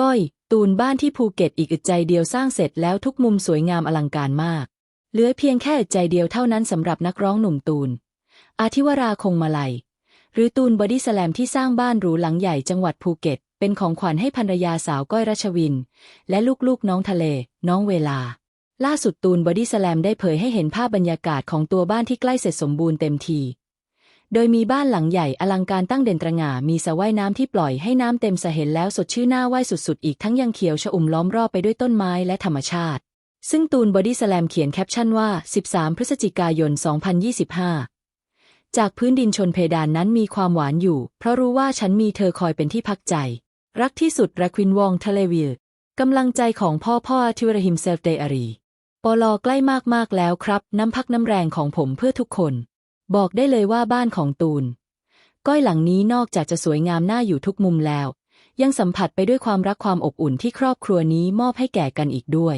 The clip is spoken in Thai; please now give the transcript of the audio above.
ก้อย ตูนบ้านที่ภูเก็ตอีกอึดใจเดียวสร้างเสร็จแล้วทุกมุมสวยงามอลังการมาก เหลือเพียงแค่อึดใจเดียวเท่านั้นสำหรับนักร้องหนุ่มตูน อาทิวราคงมาลัย หรือตูนบอดี้สแลมที่สร้างบ้านหรูหลังใหญ่จังหวัดภูเก็ต เป็นของขวัญให้ภรรยาสาวก้อยรัชวิน และลูกๆน้องทะเล น้องเวลา ล่าสุดตูนบอดี้สแลมได้เผยให้เห็นภาพบรรยากาศของตัวบ้านที่ใกล้เสร็จสมบูรณ์เต็มที โดยมีบ้านหลังใหญ่อลังการตั้งเด่นตระหง่ามีสระว่ายน้ำที่ปล่อยให้น้ำเต็มสะเห็นแล้วสดชื่นหน้าว่ายสุดๆ อีกทั้งยังเขียวชอุ่มล้อมรอบไปด้วยต้นไม้และธรรมชาติ ซึ่งตูนบอดี้สแลมเขียนแคปชั่นว่า 13 พฤศจิกายน 2025 จากพื้นดินชนเพดานนั้นมีความหวานอยู่ เพราะรู้ว่าฉันมีเธอคอยเป็นที่พักใจ รักที่สุดรักวินวองทะเลวิลกำลังใจของพ่อพ่อทิวรหิมเซลเตอารีปลอใกล้มากๆแล้วครับ น้ำพักน้ำแรงของผมเพื่อทุกคน บอกได้เลยว่าบ้านของตูน ก้อยหลังนี้นอกจากจะสวยงามน่าอยู่ทุกมุมแล้ว ยังสัมผัสไปด้วยความรักความอบอุ่นที่ครอบครัวนี้มอบให้แก่กันอีกด้วย